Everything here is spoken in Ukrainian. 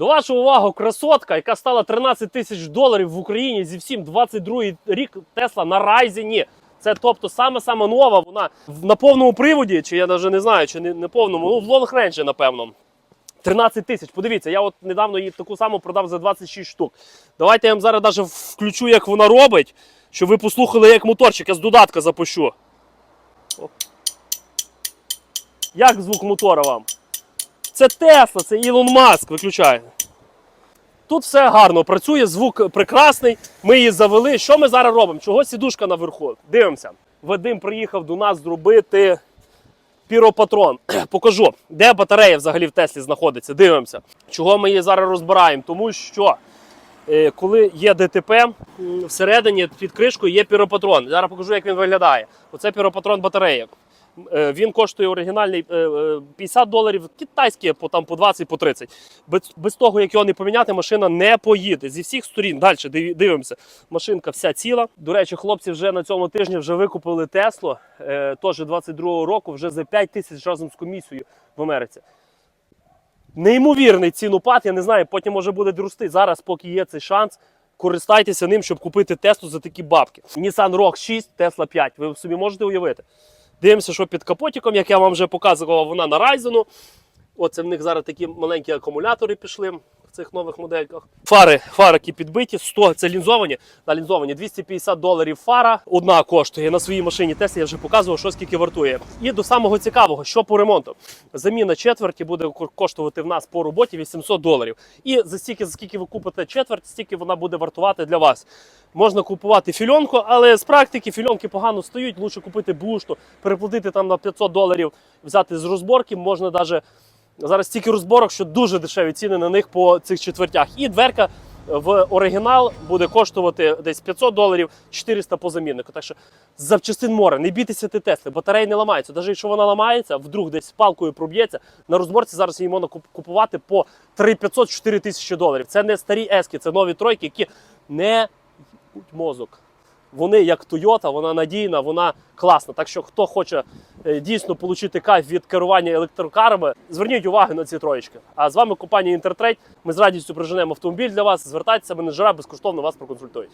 До вашої уваги, красотка, яка стала 13 тисяч доларів в Україні зі всім 22-й рік Тесла на Райзені. Це тобто саме саме нова. Вона на повному приводі, чи я навіть не знаю, чи не, не повному, ну в лонг ренджі, напевно. 13 тисяч. Подивіться, я от недавно її таку саму продав за 26 штук. Давайте я вам зараз даже включу, як вона робить, щоб ви послухали, як моторчик. Я з додатка запущу. Як звук мотора вам? Це Тесла, це Ілон Маск. Виключай. Тут все гарно працює, звук прекрасний. Ми її завели. Що ми зараз робимо? Чого сідушка наверху? Дивимося. Вадим приїхав до нас зробити піропатрон. Покажу, де батарея взагалі в Теслі знаходиться. Дивимося. Чого ми її зараз розбираємо? Тому що е, коли є ДТП, всередині під кришкою є піропатрон. Зараз покажу, як він виглядає. Оце піропатрон батареї. Е, Він коштує оригінальний е, е, 50 доларів, китайський по там по 20, по 30. Без, без того, як його не поміняти, машина не поїде. Зі всіх сторін далі дивимося. Машинка вся ціла. До речі, хлопці вже на цьому тижні вже викупили Теслу, е, теж 22-го року, вже за 5 тисяч разом з комісією в Америці. Неймовірний цінопад, я не знаю, потім може буде рости. Зараз, поки є цей шанс, користайтеся ним, щоб купити Теслу за такі бабки. Nissan Rogue 6, Tesla 5. Ви собі можете уявити. Дивимося, що під капотиком, як я вам вже показував, вона на Ryzen. Оце в них зараз такі маленькі акумулятори пішли в цих нових модельках. Фари, фарики підбиті, 100, це лінзовані. На лінзовані 250 доларів фара. Одна коштує на своїй машині Tesla, я вже показував, що скільки вартує. І до самого цікавого, що по ремонту. Заміна четверті буде ко- коштувати в нас по роботі 800 доларів. І за стільки, за скільки ви купите четверть, стільки вона буде вартувати для вас. Можна купувати фільонку, але з практики фільонки погано стоять. Лучше купити бушту, переплатити там на 500 доларів, взяти з розборки. Можна навіть зараз стільки розборок, що дуже дешеві ціни на них по цих четвертях. І дверка в оригінал буде коштувати десь 500 доларів, 400 по заміннику. Так що запчастин море, не бійтеся ти Тесли, батареї не ламаються. Навіть якщо вона ламається, вдруг десь палкою проб'ється. На розборці зараз її можна купувати по 3500-4 тисячі доларів. Це не старі ески, це нові тройки, які не мозок. Вони як Toyota, вона надійна, вона класна. Так що, хто хоче е, дійсно отримати кайф від керування електрокарами, зверніть увагу на ці троєчки. А з вами компанія Інтертрейд. Ми з радістю приженемо автомобіль для вас. Звертайтеся, менеджера безкоштовно вас проконсультують.